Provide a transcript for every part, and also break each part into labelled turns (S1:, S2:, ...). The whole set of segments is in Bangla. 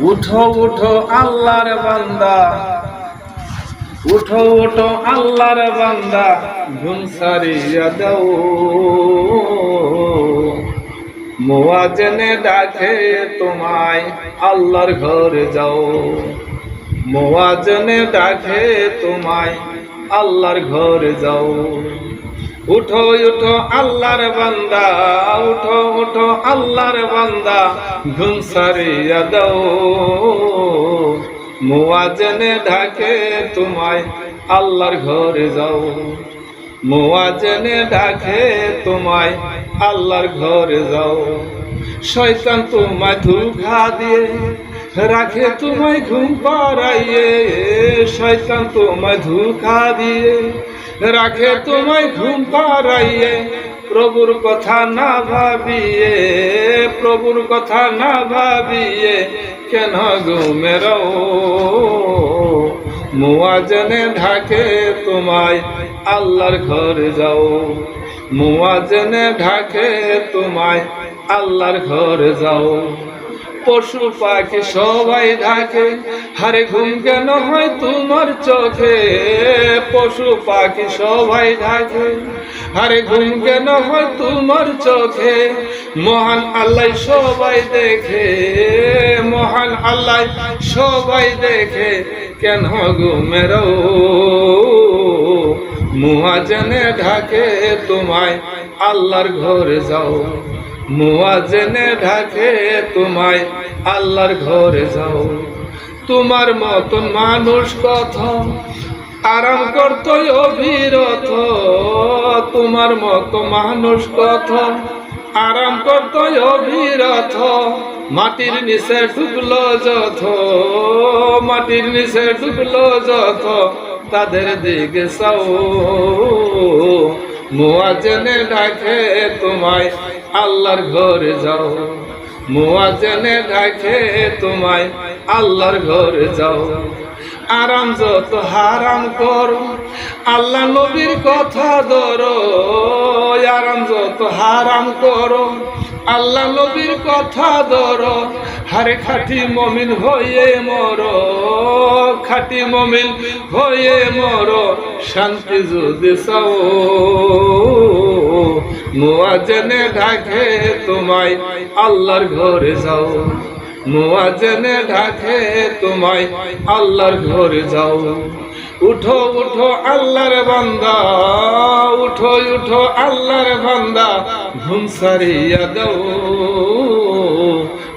S1: উঠো উঠো আল্লাহর বান্দা। উঠো উঠো আল্লাহর বান্দা। ঘুম সারিয়া দাও। মোয়াজনে ডাকে, তোমায় আল্লাহর ঘরে যাও। মোয়াজনে ডাকে, তোমায় আল্লাহর ঘরে যাও। উঠো উঠো, আল্লাহর বান্দা, উঠো উঠো, আল্লাহর বান্দা, ঘুম সারিয়া দাও। মোয়াজনে ডাকে, তোমায় আল্লাহর ঘরে যাও। মোয়াজনে ডাকে, তোমায় আল্লাহর ঘরে যাও। শয়তান তোমায় ধোখা দিয়ে রাখে, তোমায় ঘুম পাড়াইয়ে শয়তান তোমায় ধোখা দিয়ে রাখে তোমায় ঘুম পাড়াইয়ে, প্রভুর কথা না ভাবিয়ে, প্রভুর কথা না ভাবিয়ে, কেন ঘুমের মুয়াজনে ঢাকে তোমায়, আল্লাহর ঘরে যাও। মুয়াজনে ঢাকে তোমায়, আল্লাহর ঘরে যাও। পশু পাখি সবাই ঢাকে হারে ঘুম কেন হয় তোমার চোখে? পশু পাখি সবাই ঢাকে হারে ঘুম কেন হয় তোমার চোখে? মহান আল্লাহ সবাই দেখে, মহান আল্লাহ সবাই দেখে, কেন ঘুমের মুহাজনে ঢাকে, তোমায় আল্লাহর ঘরে যাও। মুয়াজনে ঢাকে তোমায় আল্লাহর ঘরে যাও। তোমার মতন মানুষ কথা আরাম করতো অবিরত। তোমার মতো মানুষ কথা আরাম করতো অবিরত। মাটির নিচে ঢুকলো যত, মাটির নিচে ঢুকলো যথ তাদের দিকে সাও মুয়াজনে ডাকে তোমায় আল্লাহর ঘরে যাও। মুয়াজনে ডাকে তোমায় আল্লাহর ঘরে যাও। আরাম যত হারাম করো, আল্লাহ নবীর কথা ধরো। আরাম যত হারাম করো, আল্লাহ নবীর কথা ধরো। হারে খাটি মমিন হয়ে মর, খাটি মমিন হয়ে মর, শান্তি যদি চাও। ঢাকে তোমায়, আল্লাহর ঘরে যাও। মুয়াজনে ঢাকে তোমায়, আল্লাহর ঘরে যাও। উঠো উঠো আল্লাহর বান্দা, উঠো উঠো আল্লাহর বান্দা, ঘুম সারিয়া দাও।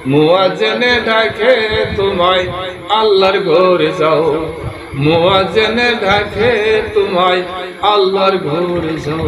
S1: মুয়াজনে ডাকে তোমায় আল্লাহর ঘরে যাও। মুয়াজনে ডাকে তোমায় আল্লাহর ঘরে যাও।